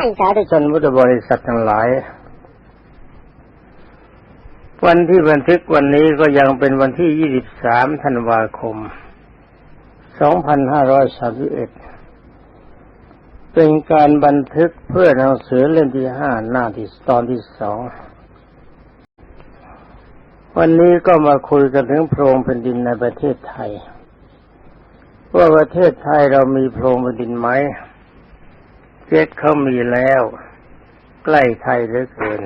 ทานสาธุชนนพุทธบริษัททั้งหลาย วันที่บันทึกวันนี้ก็ยังเป็นวันที่ 23 ธันวาคม 2531 เป็นการบันทึกเพื่อหนังสือเล่มที่ห้าหน้าที่ตอนที่สองวันนี้ก็มาคุยกันถึงโพรงแผ่นดินในประเทศไทย ว่าประเทศไทยเรามีโพรงแผ่นดินไหม เจ็ดเขามีแล้ว ใกล้ไทยเหลือเกิน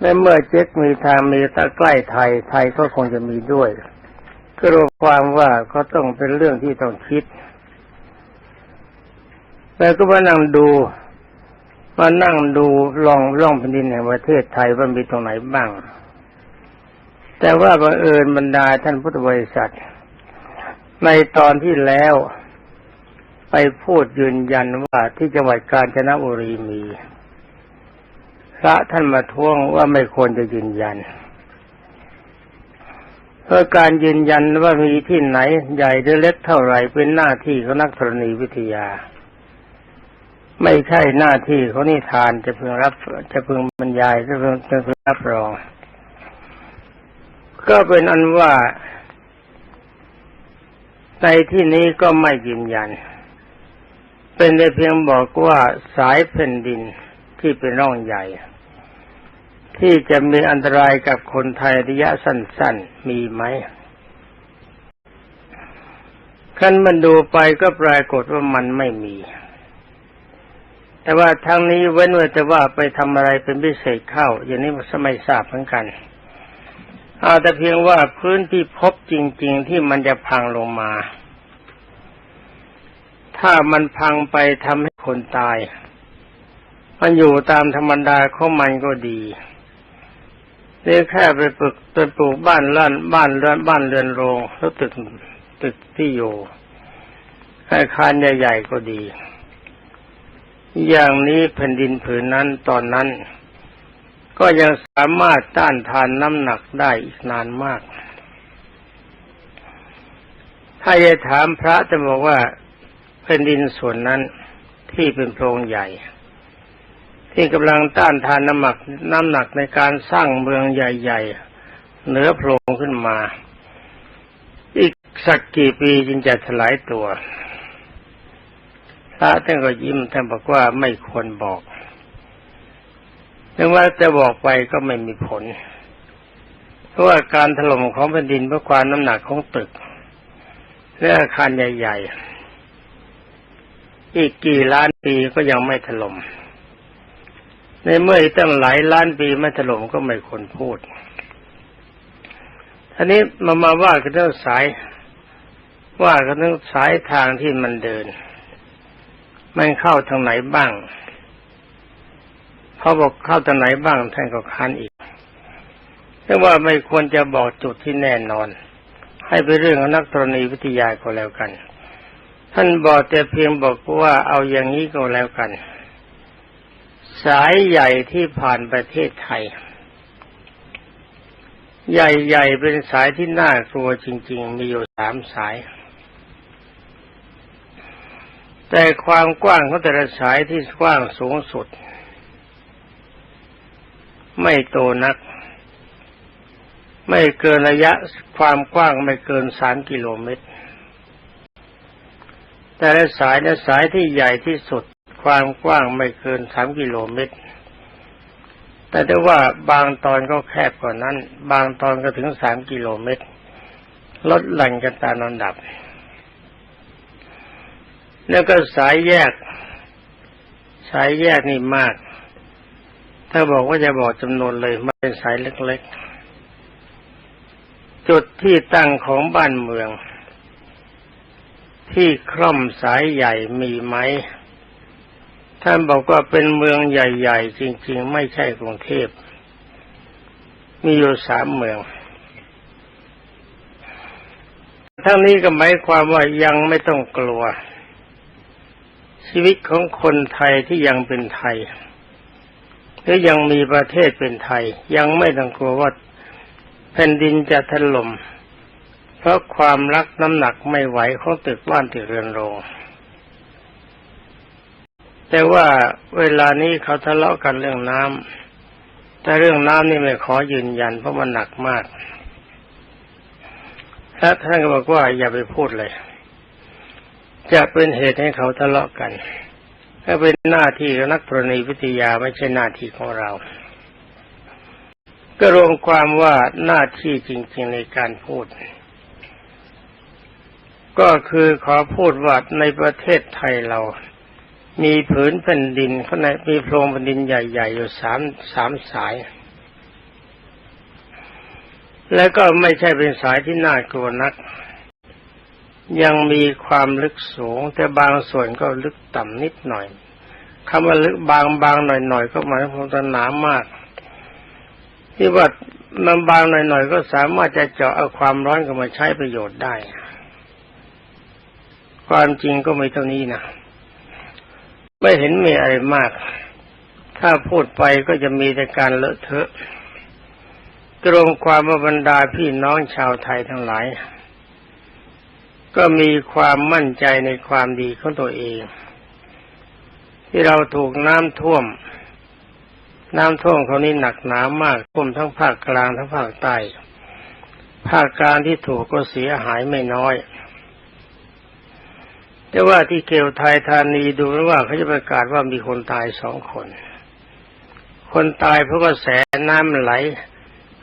ในเมื่อเจ็กมีทางมีตะใกล้ไทย ไทยก็คงจะมีด้วยก็รวมความว่าก็ต้องเป็นเรื่องที่ต้องคิดแล้วก็มานั่งดูมานั่งดูลองล่องแผ่นดินแห่งประเทศไทยว่ามีตรงไหนบ้าง แต่ว่าบังเอิญบรรดาท่านพุทธบริษัท ในตอนที่แล้ว ไปพูดยืนยันว่าที่จังหวัดกาญจนบุรีมี พระท่านมาท้วงว่าไม่ควรจะยืนยันเพราะการยืนยันว่ามีที่ไหนใหญ่หรือเล็กเท่าไหร่เป็นหน้าที่ของนักธรณีวิทยา ไม่ใช่หน้าที่ของนิทานจะพึงรับจะพึงบรรยายจะพึงจะพึงรับรอง ก็เป็นอันว่าในที่นี้ก็ไม่ยืนยัน เป็นแต่เพียงบอกว่าสายแผ่นดินที่เป็นร่องใหญ่ ที่จะมีอันตรายกับคนไทยระยะสั้นๆมีไหมขั้นมันดูไปก็ปรากฏว่ามันไม่มี แต่ว่าทางนี้เว้นไว้แต่ว่าไปทำอะไรเป็นพิเศษเข้า อย่างนี้สมัยทราบเหมือนกัน เอาแต่เพียงว่าพื้นที่พบจริง ๆ ที่มันจะพังลงมา ถ้ามันพังไปทำให้คนตาย มันอยู่ตามธรรมดาของมันก็ดีเรียแค่ไปปลูกไปปลูกบ้านล้านบ้านเรือนบ้านเรือนโรงแล้วตึกตึกที่อยู่อาคารใหญ่ๆก็ดี อย่างนี้แผ่นดินผืนนั้นตอนนั้น ก็ยังสามารถต้านทานน้ำหนักได้อีกนานมาก ถ้าจะถามพระจะบอกว่า แผ่นดินส่วนนั้นที่เป็นโพรงใหญ่ ที่กำลังต้านทานน้ำหนักน้ำหนักในการสร้างเมืองใหญ่ๆ เหนือโพรงขึ้นมา อีกสักกี่ปีจึงจะถลายตัว พระท่านก็ยิ้มท่านบอกว่าไม่ควรบอกถึงว่าจะบอกไปก็ไม่มีผล เพราะว่าการถล่มของแผ่นดินเพราะความน้ำหนักของตึกและอาคารใหญ่ ๆ อีกกี่ล้านปีก็ยังไม่ถล่มในเมื่อตั้งหลายล้านปีไม่ถล่มก็ไม่ควรพูดทีนี้มามาว่ากันเรื่องสาย ว่ากันเรื่องสายทางที่มันเดิน มันเข้าทางไหนบ้างเขาบอกเข้าทางไหนบ้างท่านก็ค้านอีกแต่ว่าไม่ควรจะบอกจุดที่แน่นอน ให้เป็นเรื่องนักธรณีวิทยาก็แล้วกัน ท่านบอกแต่เพียงบอกว่าเอาอย่างนี้ก็แล้วกัน สายใหญ่ที่ผ่านประเทศไทย ใหญ่ ๆ เป็นสายที่น่ากลัวจริง ๆ มีอยู่สามสาย แต่ความกว้างของแต่ละสายที่กว้างสูงสุด ไม่โตนัก ไม่เกินระยะความกว้างไม่เกินสามกิโลเมตร แต่ละสายและสายที่ใหญ่ที่สุด ความกว้างไม่เกินสามกิโลเมตร แต่ได้ว่าบางตอนก็แคบกว่านั้น บางตอนก็ถึงสามกิโลเมตร ลดหลั่นกันตามลำดับ แล้วก็สายแยก สายแยกนี่มาก ถ้าบอกว่าจะบอกจำนวนเลยมันเป็นสายเล็กๆ จุดที่ตั้งของบ้านเมือง ที่คร่อมสายใหญ่มีไหม ท่านบอกว่าเป็นเมืองใหญ่ ๆ จริง ๆ ไม่ใช่กรุงเทพ มีอยู่สามเมือง ทั้งนี้ก็หมายความว่ายังไม่ต้องกลัว ชีวิตของคนไทยที่ยังเป็นไทยหรือยังมีประเทศเป็นไทย ยังไม่ต้องกลัวว่าแผ่นดินจะถล่ม ราะความรักน้ำหนักไม่ไหวของตึกบ้านตึกเรือนโรงแต่ว่าเวลานี้เขาทะเลาะกันเรื่องน้ำแต่เรื่องน้ำนี่ไม่ขอยืนยันเพราะมันหนักมากและท่านก็บอกว่าอย่าไปพูดเลย จะเป็นเหตุให้เขาทะเลาะกันถ้าเป็นหน้าที่นักธรณีวิทยาไม่ใช่หน้าที่ของเรา ก็รวมความว่าหน้าที่จริง ๆในการพูด ก็คือขอพูดว่าในประเทศไทยเรา มีผืนแผ่นดินข้างในมีโพรงแผ่นดินใหญ่ ๆ อยู่สามสามสาย และก็ไม่ใช่เป็นสายที่น่ากลัวนัก ยังมีความลึกสูง แต่บางส่วนก็ลึกต่ำนิดหน่อยคำว่าลึกบางบางหน่อยๆก็หมายความว่าหนามาก ที่ว่ามันบางหน่อยๆก็สามารถจะเจาะเอาความร้อนเข้ามาใช้ประโยชน์ได้ ความจริงก็ไม่เท่านี้นะไม่เห็นมีอะไรมาก ถ้าพูดไปก็จะมีแต่การเลอะเทอะกรวมความว่าบรรดาพี่น้องชาวไทยทั้งหลาย ก็มีความมั่นใจในความดีของตัวเอง ที่เราถูกน้ำท่วม น้ำท่วมเขานี้หนักหนามากท่วมทั้งภาคกลางทั้งภาคใต้ภาคกลางที่ถูกก็เสียหายไม่น้อย แต่ว่าที่เกลไทยธานีดูแล้วว่าเขาจะประกาศว่ามีคนตายสองคน คนตายเพราะกระแสน้ำไหล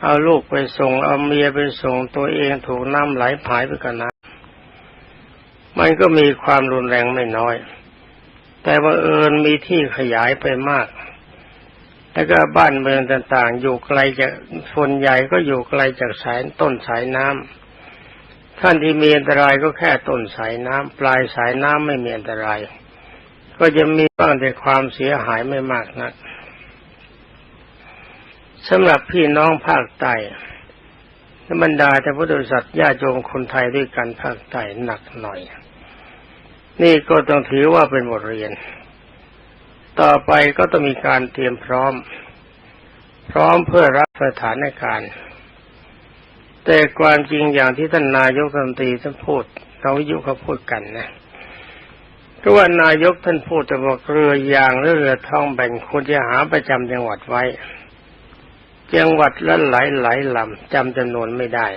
เอาลูกไปส่ง เอาเมียไปส่งตัวเองถูกน้ำไหลผายไปกับน้ำมันก็มีความรุนแรงไม่น้อย แต่ว่าเอิญมีที่ขยายไปมากแล้วก็บ้านเมืองต่างๆ อยู่ไกลจากส่วนใหญ่ก็อยู่ไกลจากสายต้นสายน้ำ ท่านที่มีอันตรายก็แค่ต้นสายน้ำปลายสายน้ำไม่มีอันตราย ก็จะมีบ้างแต่ความเสียหายไม่มากนักสำหรับพี่น้องภาคใต้บรรดาแต่พุทธบริษัทญาติโยมคนไทยด้วยกันภาคใต้หนักหน่อย นี่ก็ต้องถือว่าเป็นบทเรียน ต่อไปก็ต้องมีการเตรียมพร้อม พร้อมเพื่อรับสถานการณ์ แต่ความจริงอย่างที่ท่านนายกรัฐมนตรีท่านพูดเราวิทยุเขาพูดกันนะก็ว่านายกท่านพูดแต่บอกเรือยางและเรือท้องแบ่งควรจะหาประจำจังหวัดไว้ จังหวัดละหลายหลายลำจำจำนวนไม่ได้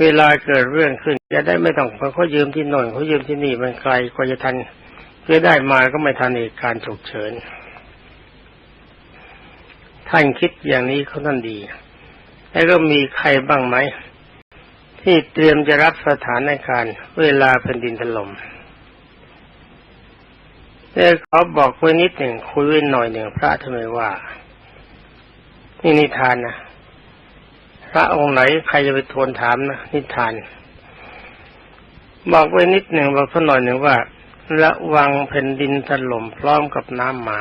เวลาเกิดเรื่องขึ้นจะได้ไม่ต้องเขายืมที่โน่นเขายืมที่นี่มันไกลกว่าจะทันเพื่อได้มาก็ไม่ทันเหตุการณ์ฉุกเฉิน ท่านคิดอย่างนี้เขาท่านดี แล้วก็มีใครบ้างไหม ที่เตรียมจะรับสถานการณ์เวลาแผ่นดินถล่มแต่เขาบอกไว้นิดหนึ่งคุยไว้หน่อยหนึ่งพระทำไมว่านี่นิทานนะพระองค์ไหนใครจะไปทวนถามนะนิทาน บอกไว้นิดหนึ่งบอกสักหน่อยหนึ่งว่าระวังแผ่นดินถล่มพร้อมกับน้ำมา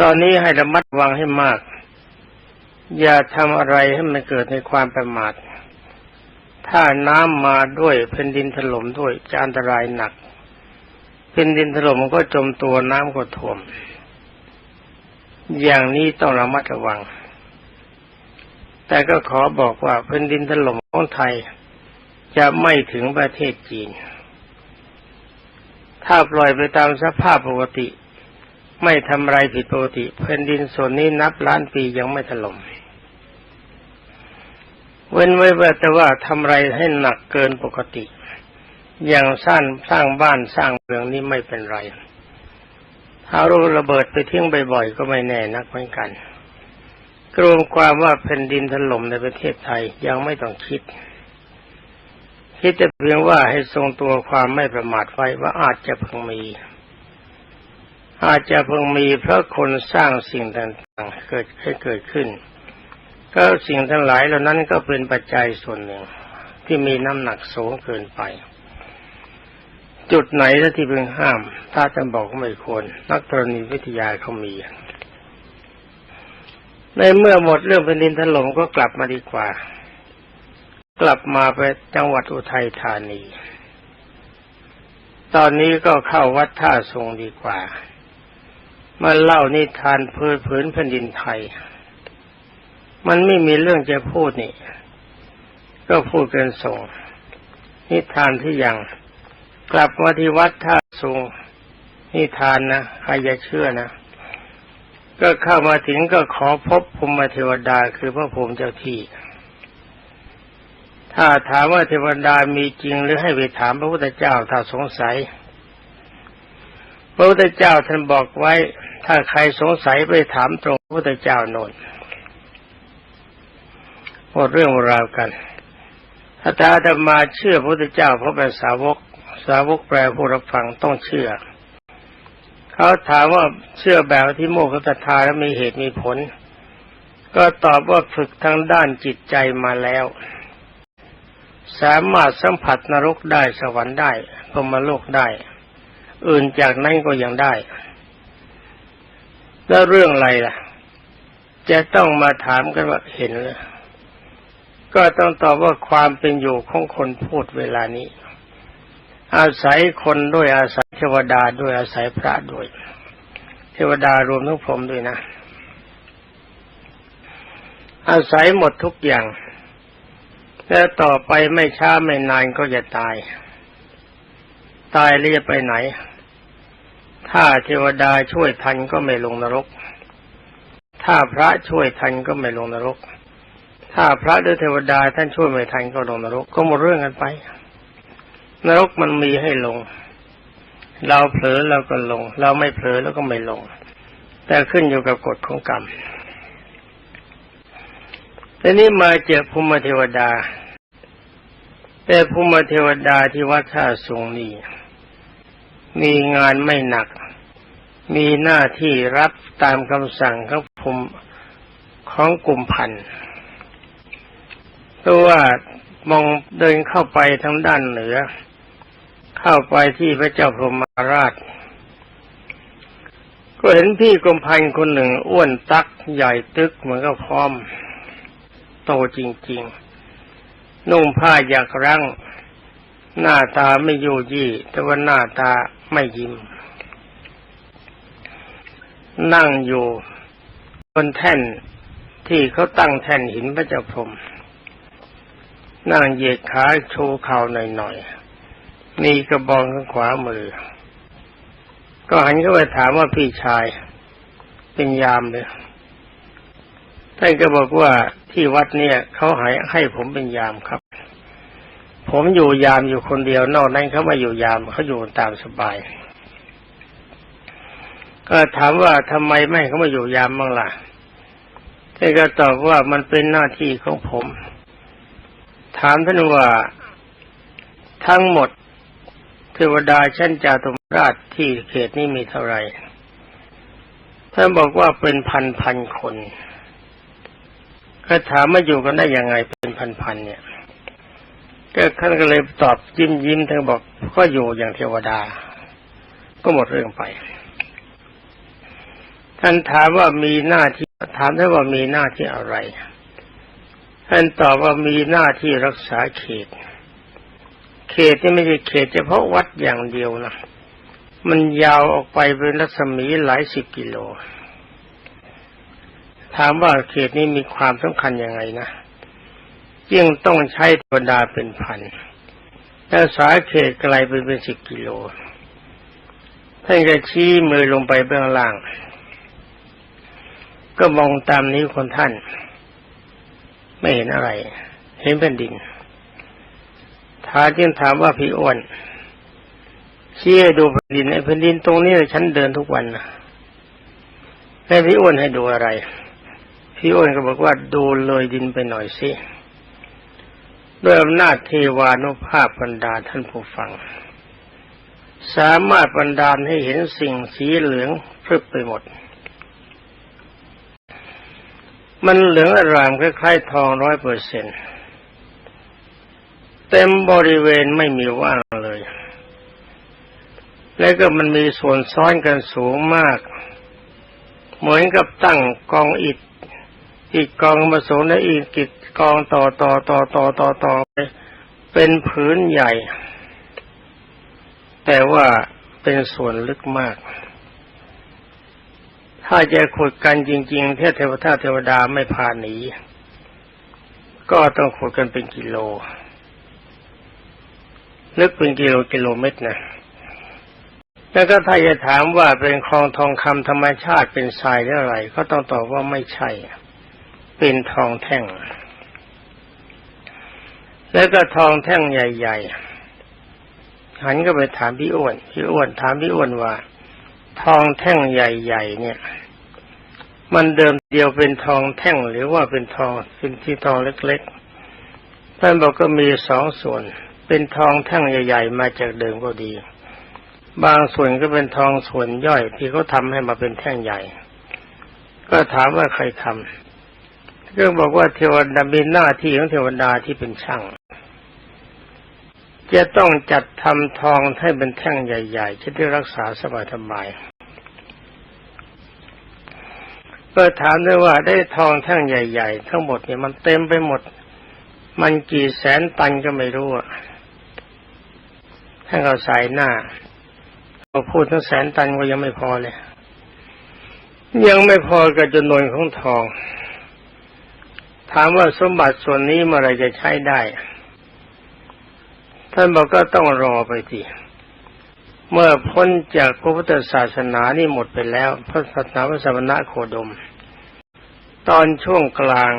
ตอนนี้ให้ระมัดระวังให้มาก อย่าทำอะไรให้มันเกิดในความประมาท ถ้าน้ำมาด้วยแผ่นดินถล่มด้วยจะอันตรายหนักแผ่นดินถล่มมันก็จมตัวน้ำก็ท่วม อย่างนี้ต้องระมัดระวัง แต่ก็ขอบอกว่าแผ่นดินถล่มของไทย จะไม่ถึงประเทศจีน ถ้าปล่อยไปตามสภาพปกติไม่ทำอะไรผิดปกติแผ่นดินส่วนนี้นับล้านปียังไม่ถล่ม เว้นไว้แต่ว่าทำอะไรให้หนักเกินปกติ อย่างสร้างสร้างบ้านสร้างเมืองนี้ไม่เป็นไรถ้าลูกระเบิดไปทิ้งบ่อยๆก็ไม่แน่นักเหมือนกันกรวมความว่าแผ่นดินถล่มในประเทศไทยยังไม่ต้องคิด คิดแต่เพียงว่าให้ทรงตัวความไม่ประมาทไว้ว่าอาจจะพิ่งมี อาจจะพิ่งมีเพราะคนสร้างสิ่งต่างๆเกิดให้เกิดขึ้น ก็สิ่งทั้งหลายเหล่านั้นก็เป็นปัจจัยส่วนหนึ่ง ที่มีน้ำหนักสูงเกินไป จุดไหนที่เพิ่งห้าม ถ้าจะบอกไม่ควร นักธรณีวิทยาเขามี ในเมื่อหมดเรื่องแผ่นดินถล่มก็กลับมาดีกว่า กลับมาไปจังหวัดอุทัยธานี ตอนนี้ก็เข้าวัดท่าทรงดีกว่ามาเล่านิทานพื้นผืนแผ่นดินไทย มันไม่มีเรื่องจะพูดนี่ ก็พูดเกันส่ง นิทานที่ยัง กลับมาที่วัดท่าสูงนิทานนะใครจะเชื่อนะ ก็เข้ามาถึงก็ขอพบภูมิเทวดาคือพระภูมิเจ้าที่ ถ้าถามว่าเทวดามีจริงหรือให้ไปถามพระพุทธเจ้าถ้าสงสัย พระพุทธเจ้าท่านบอกไว้ ถ้าใครสงสัยไปถามตรงพระพุทธเจ้าโน่น หมดเรื่องราวกันถ้าตาจะมาเชื่อพระพุทธเจ้าเพราะเป็นสาวก สาวกแปลผู้รับฟังต้องเชื่อ เขาถามว่าเชื่อแบบที่โมกขตทาแล้วมีเหตุมีผล ก็ตอบว่าฝึกทางด้านจิตใจมาแล้ว สามารถสัมผัสนรกได้สวรรค์ได้พรมโลกได้ อื่นจากนั้นก็ยังได้ แล้วเรื่องอะไรล่ะ จะต้องมาถามกันว่าเห็นเลย ก็ต้องตอบว่าความเป็นอยู่ของคนพูดเวลานี้ อาศัยคนด้วยอาศัยเทวดาด้วยอาศัยพระด้วย เทวดารวมทั้งพรหมด้วยนะ อาศัยหมดทุกอย่าง แล้วต่อไปไม่ช้าไม่นานก็จะตาย ตายแล้วจะไปไหน ถ้าเทวดาช่วยทันก็ไม่ลงนรก ถ้าพระช่วยทันก็ไม่ลงนรก ถ้าพระหรือเทวดาท่านช่วยไม่ทันก็ลงนรกก็หมดเรื่องกันไป นรกมันมีให้ลง เราเผลอเราก็ลง เราไม่เผลอแล้วก็ไม่ลง แต่ขึ้นอยู่กับกฎของกรรมแต่นี้มาเจอภูมิเทวดา แต่ภูมิเทวดาที่วัดท่าสูงนี่มีงานไม่หนัก มีหน้าที่รับตามคำสั่งของภูมิของกลุ่มพัน เพราะว่ามองเดินเข้าไปทางด้านเหนือ เข้าไปที่พระเจ้าพรหมราช ก็เห็นพี่กรมพันคนหนึ่งอ้วนตักใหญ่ตึกเหมือนกับพร้อม โตจริง ๆ นุ่งผ้าอยากรั้ง หน้าตาไม่ยู่ยี่ แต่ว่าหน้าตาไม่ยิ้ม นั่งอยู่บนแท่นที่เขาตั้งแท่นหินพระเจ้าพรหม นั่งเหยียดขาโชว์เข่าหน่อยๆมีกระบองข้างขวามือ ก็หันเข้าไปถามว่าพี่ชายเป็นยามเลยท่านก็บอกว่าที่วัดเนี่ยเขาหายให้ผมเป็นยามครับ ผมอยู่ยามอยู่คนเดียวนอกนั้นเขามาอยู่ยามเขาอยู่ตามสบาย ก็ถามว่าทำไมไม่เขามาอยู่ยามบ้างล่ะท่านก็ตอบว่ามันเป็นหน้าที่ของผม ถามท่านว่าทั้งหมดเทวดาชั้นจาตุมราชที่เขตนี้มีเท่าไหร่ท่านบอกว่าเป็นพันพันคนก็ถามมาอยู่กันได้ยังไงเป็นพันพันเนี่ยก็ท่านก็เลยตอบยิ้มยิ้มท่านบอกก็อยู่อย่างเทวดา ก็หมดเรื่องไป ท่านถามว่ามีหน้าที่ถามท่านว่ามีหน้าที่อะไร ท่านตอบว่ามีหน้าที่รักษาเขต เขตนี่ไม่ใช่เขตเฉพาะวัดอย่างเดียวนะ มันยาวออกไปเป็นรัศมีหลายสิบกิโล ถามว่าเขตนี้มีความสำคัญยังไงนะยิ่งต้องใช้เทวดาเป็นพันแล้วสาเขตไกลไปเป็นสิบกิโล ท่านก็ชี้มือลงไปเบื้องล่าง ก็มองตามนิ้วคนท่าน ไม่เห็นอะไร เห็นแผ่นดินท้าจึงถามว่าพี่อ้วนชี้ให้ดูแผ่นดินไอ้แผ่นดินตรงนี้ฉันเดินทุกวันนะให้พี่อ้วนให้ดูอะไร พี่อ้วนก็บอกว่าดูเลยดินไปหน่อยสิด้วยอำนาจเทวานุภาพบรรดาท่านผู้ฟัง สามารถบรรดาลให้เห็นสิ่งสีเหลืองพรึบไปหมด มันเหลืองอร่ามคล้ายๆทองร้อยเปอร์เซ็นเต็มบริเวณไม่มีว่างเลย แล้วก็มันมีส่วนซ้อนกันสูงมาก เหมือนกับตั้งกองอิฐอีกกองมาสมในอีกกิจกองต่อต่อต่อต่อต่อต่อไปเป็นผืนใหญ่ แต่ว่าเป็นส่วนลึกมาก ถ้าจะขุดกันจริง ๆ เทพเทวทาเทวดาไม่พาหนี ก็ต้องขุดกันเป็นกิโล ลึกเป็นกิโลกิโลเมตรนะแล้วก็ถ้าจะถามว่าเป็นคลองทองคำธรรมชาติเป็นทรายหรืออะไร ก็ต้องตอบว่าไม่ใช่ เป็นทองแท่ง แล้วก็ทองแท่งใหญ่ ๆ หันก็ไปถามพี่อ้วน พี่อ้วนถามพี่อ้วนว่า ทองแท่งใหญ่ ๆ เนี่ย มันเดิมเดียวเป็นทองแท่งหรือว่าเป็นทองเป็นที่ทองเล็กๆท่านบอกก็มีสองส่วน เป็นทองแท่งใหญ่ ๆ มาจากเดิมก็ดี บางส่วนก็เป็นทองส่วนย่อยที่เขาทำให้มาเป็นแท่งใหญ่ ก็ถามว่าใครทำก็บอกว่าเทวดามีหน้าที่ของเทวดาที่เป็นช่าง จะต้องจัดทำทองให้เป็นแท่งใหญ่ๆจะได้รักษาสบายสบายก็ถามด้วยว่าได้ทองแท่งใหญ่ ๆ ทั้งหมดเนี่ยมันเต็มไปหมด มันกี่แสนตันก็ไม่รู้อะท่านก็ใส่หน้าเราพูดทั้งแสนตันก็ยังไม่พอเลย ยังไม่พอกับจำนวนของทอง ถามว่าสมบัติส่วนนี้เมื่อไรจะใช้ได้ ท่านบอกก็ต้องรอไปทีเมื่อพ้นจากพระพุทธศาสนานี่หมดไปแล้ว พระศาสนาพระสมณะโคดม ตอนช่วงกลาง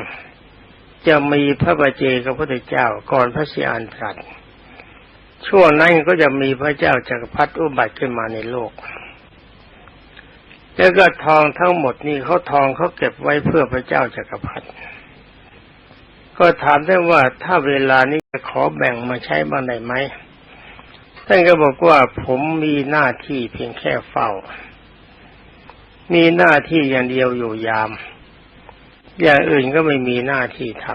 จะมีพระบาเจกับพระพุทธเจ้าก่อนพระสิอานตรัสช่วงนั้นก็จะมีพระเจ้าจักรพรรดิอุบัติขึ้นมาในโลก แล้วก็ทองทั้งหมดนี่เขาทองเขาเก็บไว้เพื่อพระเจ้าจักรพรรดิ ก็ถามได้ว่าถ้าเวลานี้จะขอแบ่งมาใช้บ้างได้ไหมท่านก็บอกว่าผมมีหน้าที่เพียงแค่เฝ้า มีหน้าที่อย่างเดียวอยู่ยาม อย่างอื่นก็ไม่มีหน้าที่ท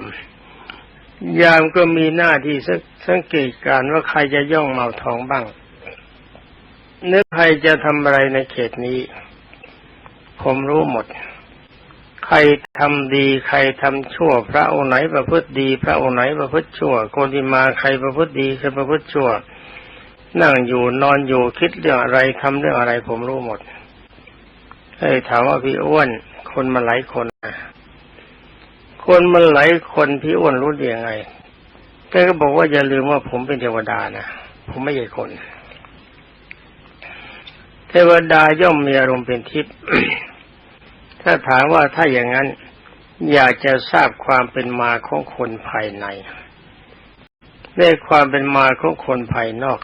ำยามก็มีหน้าที่สังเกตการว่าใครจะย่องเมาทองบ้างนึกใครจะทำอะไรในเขตนี้ ผมรู้หมด ใครทำดีใครทำชั่ว พระองค์ไหนประพฤติดี พระองค์ไหนประพฤติชั่ว คนที่มาใครประพฤติดีใครประพฤติชั่ว นั่งอยู่นอนอยู่คิดเรื่องอะไรทำเรื่องอะไรผมรู้หมดเฮ้ถามว่าพี่อ้วน คนมาหลายคนนะคนมันหลายคนพี่อ้วนรู้ได้ยังไงแกก็บอกว่าอย่าลืมว่าผมเป็นเทวดานะผมไม่ใช่คน เทวดาย่อมมีอารมณ์เป็นทิพย์ ถ้าถามว่าถ้าอย่างนั้นอยากจะทราบความเป็นมาของคนภายในได้ความเป็นมาของคนภายนอก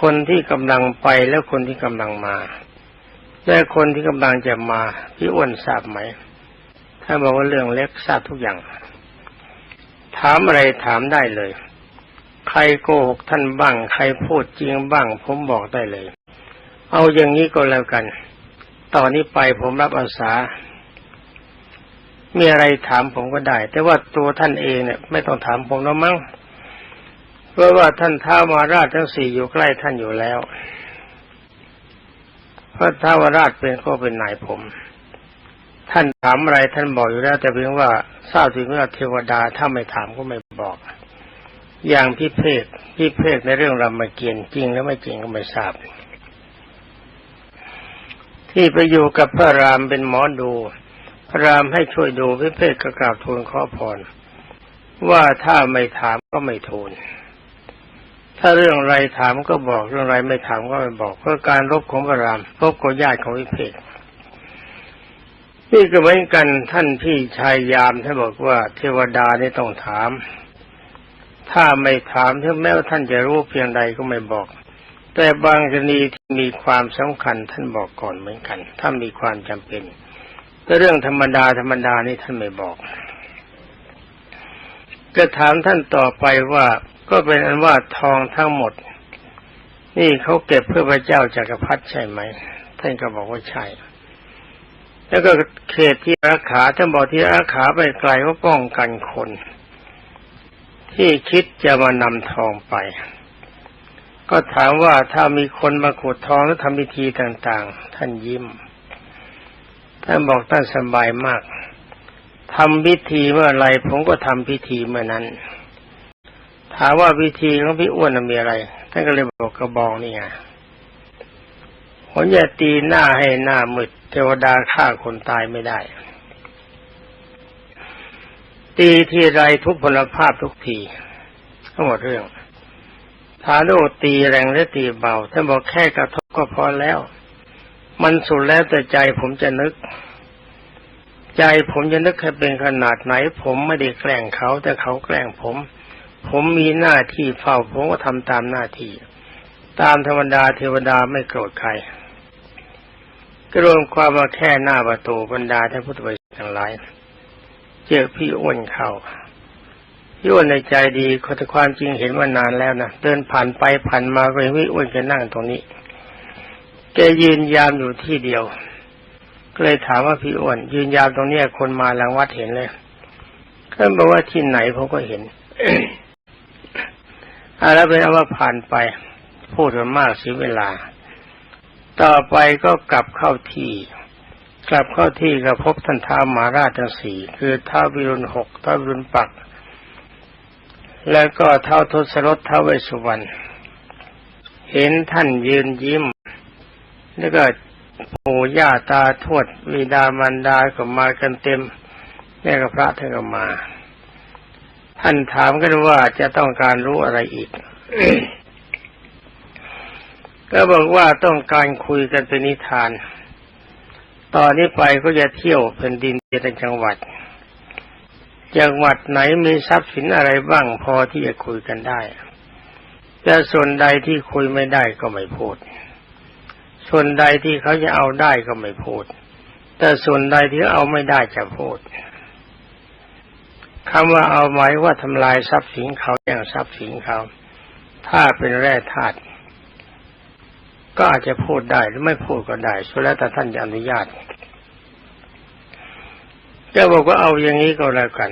คนที่กำลังไปแล้วคนที่กำลังมาและคนที่กำลังจะมาพี่อ้วนทราบไหม ถ้าบอกว่าเรื่องเล็กทราบทุกอย่าง ถามอะไรถามได้เลย ใครโกหกท่านบ้าง ใครพูดจริงบ้าง ผมบอกได้เลย เอาอย่างนี้ก็แล้วกัน ตอนนี้ไปผมรับอาสา มีอะไรถามผมก็ได้ แต่ว่าตัวท่านเองเนี่ย ไม่ต้องถามผมแล้วมั้งเพราะว่าท่านท้าวมาราชทั้งสี่อยู่ใกล้ท่านอยู่แล้วเพราะท้าวราชเป็นก็เป็นนายผม ท่านถามอะไรท่านบอกอยู่แล้ว แต่เพียงว่าทราบถึงว่าเทวดาถ้าไม่ถามก็ไม่บอก อย่างพิเภกพิเภกในเรื่องรามเกียรติ์จริงแล้วไม่จริงก็ไม่ทราบ ที่ไปอยู่กับพระรามเป็นหมอดู พระรามให้ช่วยดูพิเภกกกราบทูลขอพร ว่าถ้าไม่ถามก็ไม่ทูลถ้าเรื่องอะไรถามก็บอกเรื่องไรไม่ถามก็ไม่บอก เพื่อการรบของพระรามรบกับญาติของวิเภกนี่ก็เหมือนกันท่านพี่ชายยามท่านบอกว่าเทวดานี่ต้องถาม ถ้าไม่ถามถึงแม้ว่าท่านจะรู้เพียงใดก็ไม่บอก แต่บางกรณีที่มีความสำคัญท่านบอกก่อนเหมือนกัน ถ้ามีความจำเป็นแต่เรื่องธรรมดาธรรมดานี่ท่านไม่บอกก็ถามท่านต่อไปว่าก็เป็นอันว่าทองทั้งหมด นี่เขาเก็บเพื่อพระเจ้าจากักรพรรดิใช่ไหมท่านก็บอกว่าใช่ แล้วก็เขตที่อาขาท่านบอกที่อาขาไปไกลว่าป้องกันคน ที่คิดจะมานำทองไป ก็ถามว่าถ้ามีคนมาขุดทองแล้วทำพิธีต่างๆ ท่านยิ้ม ท่านบอกท่านสบายมากทำพิธีเมื่อไรผมก็ทำพิธีเมื่อนั้น ถามว่าพิธีของพี่อ้วนมีอะไร ท่านก็เลยบอกกระบองนี่ไงผมจะตีหน้าให้หน้ามืดเทวดาฆ่าคนตายไม่ได้ ตีทีไรทุกพลภาพทุกทีทั้งหมดเรื่อง ถาโดตีแรงและตีเบาท่านบอกแค่กระทบก็พอแล้ว มันสุดแล้วแต่ใจผมจะนึก ใจผมจะนึกให้เป็นขนาดไหน ผมไม่ได้แกล้งเขาแต่เขาแกล้งผม ผมมีหน้าที่เฝ้าผมก็ทำตามหน้าที่ ตามธรรมดาเทวดาไม่โกรธใครก็รวมความมาแค่หน้าประตูบรรดาท่านพุทธบริษัททั้งหลายเจอพี่อ้วนเข้า อ้วนในใจดีคนแต่ความจริงเห็นว่านานแล้วนะเดินผ่านไปผ่านมาก็เห็นพี่อ้วนแกนั่งตรงนี้แกยืนยามอยู่ที่เดียวก็เลยถามว่าพี่อ้วน ยืนยามตรงเนี้ยคนมาหลังวัดเห็นเลยก็บอกว่าที่ไหนผมก็เห็นอาแล้วเป็นเอาว่าผ่านไปพูดกันมากเสียเวลา ต่อไปก็กลับเข้าที่ กลับเข้าที่ก็พบท่านท้ามหาราจังสีคือท้าววิรุณหกท้าววิรุณปัก แล้วก็เท้าทศรถเท้าเวสสุวรรณเห็นท่านยืนยิ้ม แล้วก็ปู่ย่าตาทวดวิดามารดาก็มากันเต็มแม่กับพระท่านก็มา ท่านถามกันว่าจะต้องการรู้อะไรอีก ก็บอกว่าต้องการคุยกันเป็นนิทาน ตอนนี้ไปก็จะเที่ยวแผ่นดินในจังหวัด จังหวัดไหนมีทรัพย์สินอะไรบ้างพอที่จะคุยกันได้ แต่ส่วนใดที่คุยไม่ได้ก็ไม่พูด ส่วนใดที่เขาจะเอาได้ก็ไม่พูด แต่ส่วนใดที่เอาไม่ได้จะพูดคำว่าเอาหมายว่าทำลายทรัพย์สินเขาอย่างทรัพย์สินเขา ถ้าเป็นแร่ธาตุก็อาจจะพูดได้หรือไม่พูดก็ได้สุดแล้วแต่ท่านจะอนุญาต จะบอกว่าเอาอย่างนี้ก็แล้วกัน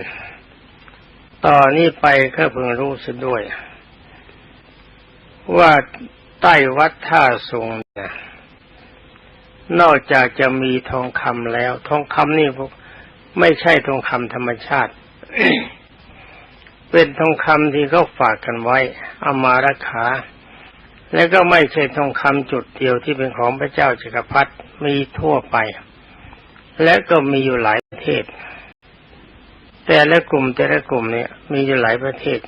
ต่อนนี้ไปก็เพิ่งรู้สึกด้วย ว่าใต้วัดท่าสูงเนี่ยนอกจากจะมีทองคำแล้ว ทองคำนี่ไม่ใช่ทองคำธรรมชาติ เป็นทองคำที่เขาฝากกันไว้เอามารักษาและก็ไม่ใช่ทองคำจุดเดียวที่เป็นของพระเจ้าจักรพรรดิมีทั่วไป และก็มีอยู่หลายประเทศ แต่ละกลุ่มแต่ละกลุ่มเนี่ยมีอยู่หลายประเทศ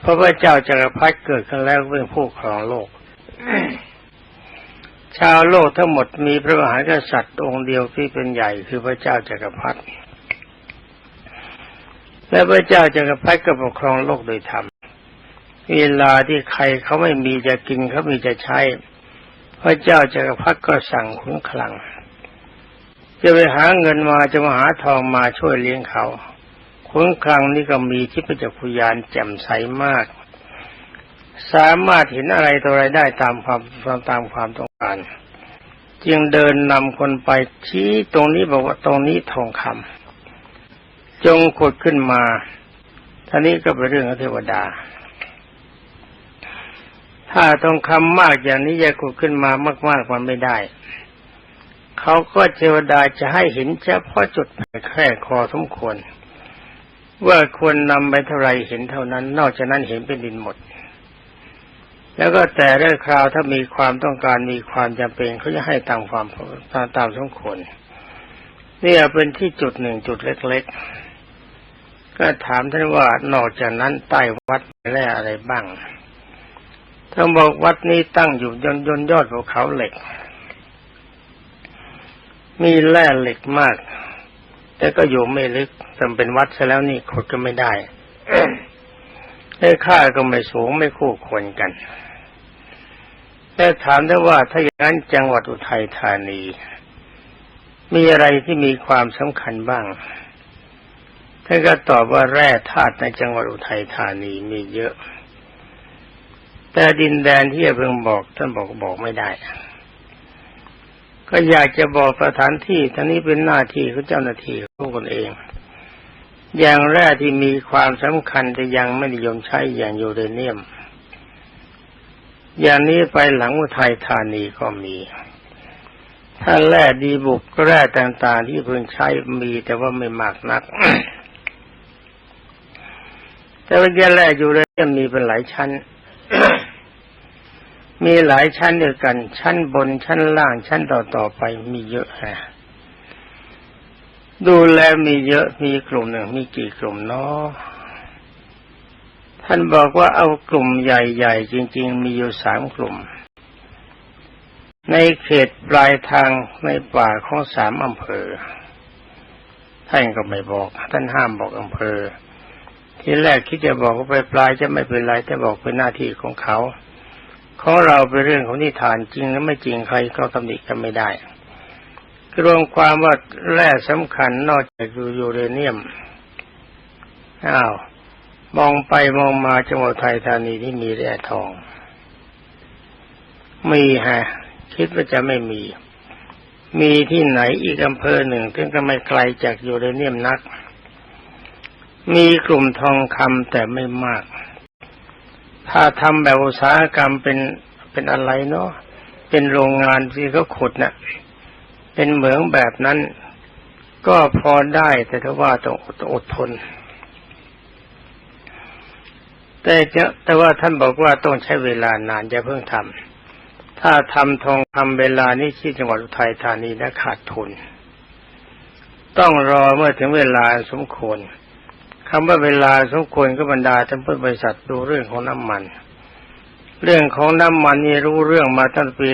เพราะพระเจ้าจักรพรรดิเกิดขึ้นแล้วเป็นผู้ครองโลก ชาวโลกทั้งหมดมีพระมหากษัตริย์องค์เดียวที่เป็นใหญ่คือพระเจ้าจักรพรรดิและพระเจ้าจักรพรรดิก็ปกครองโลกโดยธรรมเวลาที่ใครเขาไม่มีจะกินเขามีจะใช้ พระเจ้าจักรพรรดิก็สั่งคุ้มคลัง จะไปหาเงินมาจะมาหาทองมาช่วยเลี้ยงเขาคุ้มคลังนี่ก็มีที่พระจักรพยานแจ่มใสมาก สามารถเห็นอะไรต่ออะไรได้ตามความตามความต้องการจึงเดินนำคนไปชี้ตรงนี้บอกว่าตรงนี้ทองคำจงขุดขึ้นมาท่านี้ก็เป็นเรื่องของเทวดา ถ้าทองคำมากอย่างนี้จะขุดขึ้นมามากๆมันไม่ได้ เขาก็เทวดาจะให้เห็นเฉพาะจุดแค่คอสมควร ว่าควรนำไปเท่าไรเห็นเท่านั้น นอกจากนั้นเห็นเป็นดินหมด แล้วก็แต่เรื่องคราวถ้ามีความต้องการมีความจำเป็นเขาจะให้ตามความตามตามสมควรนี่เป็นที่จุดหนึ่งจุดเล็ก ๆ ก็ถามท่านว่านอกจากนั้นใต้วัดมีแร่อะไรบ้างท่านบอกวัดนี้ตั้งอยู่ยนยนยอดภูเขาเหล็ก มีแร่เหล็กมาก แต่ก็อยู่ไม่ลึกจำเป็นวัดซะแล้วนี่ขุดก็ไม่ได้ได้ค่าก็ไม่สูงไม่คู่ควรกันแต่ถามได้ว่าถ้าอย่างนั้นจังหวัดอุทัยธานี มีอะไรที่มีความสำคัญบ้างท่านก็ตอบว่าแร่ธาตุในจังหวัดอุทัยธานีมีเยอะ แต่ดินแดนที่เพิ่งบอกท่านบอกบอกไม่ได้ ก็อยากจะบอกสถานที่ทั้งนี้เป็นหน้าที่ของเจ้าหน้าที่ของคนเอง อย่างแรกที่มีความสำคัญแต่ยังไม่นิยมใช้อย่างยูเรเนียม อย่างนี้ไปหลังอุทัยธานีก็มีถ้าแร่ดีบุกแร่ต่างๆ ที่เพิ่งใช้มีแต่ว่าไม่มากนัก แต่ว่าแร่ยูเรเนียมมีเป็นหลายชั้น มีหลายชั้นด้วยกัน ชั้นบนชั้นล่างชั้นต่อๆไปมีเยอะฮะดูแลมีเยอะมีกลุ่มหนึ่งมีกี่กลุ่มเนาะท่านบอกว่าเอากลุ่มใหญ่ๆ จริง ๆ มีอยู่สามกลุ่ม ในเขตปลายทางในป่าของสามอำเภอ ท่านก็ไม่บอก ท่านห้ามบอกอำเภอ ทีแรกคิดจะบอกว่าไปปลายจะไม่เป็นไรแต่บอกเป็นหน้าที่ของเขา ของเราเป็นเรื่องของนิทานจริงหรือไม่จริงใครก็ตำหนิกันไม่ได้รวมความว่าแร่สำคัญนอกจากยูเรเนียม อ้าว มองไปมองมาจังหวัดไทยธานีที่มีแร่ทอง มีฮะ คิดว่าจะไม่มี มีที่ไหนอีกอำเภอหนึ่งซึ่งก็ไม่ไกลจากยูเรเนียมนัก มีกลุ่มทองคำแต่ไม่มาก ถ้าทำแบบอุตสาหกรรมเป็นเป็นอะไรเนาะเป็นโรงงานที่เขาขุดนะ่ะ เป็นเหมืองแบบนั้น ก็พอได้แต่ถ้าว่าต้องอดทน แต่จะแต่ว่าท่านบอกว่าต้องใช้เวลานานจะเพิ่งทำถ้าทำทองคำเวลานี้ที่จังหวัดอุทัยธานีนะขาดทุน ต้องรอเมื่อถึงเวลาสมควร คำว่าเวลาสมควรก็บรรดาท่านพื่อนบริษัทดูเรื่องของน้ำมัน เรื่องของน้ำมันนี่รู้เรื่องมาตั้งปี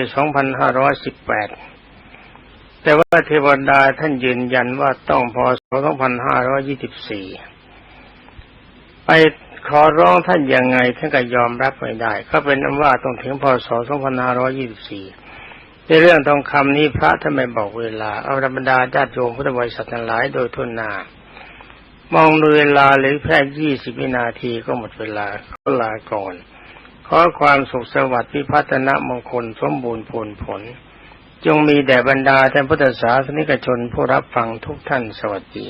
2518 แต่ว่าเทวดาท่านยืนยันว่าต้องพศ2524 ไปขอร้องท่านยังไงท่านก็ยอมรับไม่ได้ ก็เป็นอันว่าต้องถึงพศ 2524 ในเรื่องทองคำนี้พระท่านไม่บอกเวลา เอาธรรมดาญาติโยมพุทธบริษัททั้งหลายโดยทุนนา มองดูเวลาเหลือแค่ยี่สิบวินาทีก็หมดเวลาก็ลาก่อน ขอความสุขสวัสดิ์พิพัฒนมงคลสมบูรณ์ผลผล จงมีแด่บรรดาท่านพุทธศาสนิกชนผู้รับฟังทุกท่านสวัสดี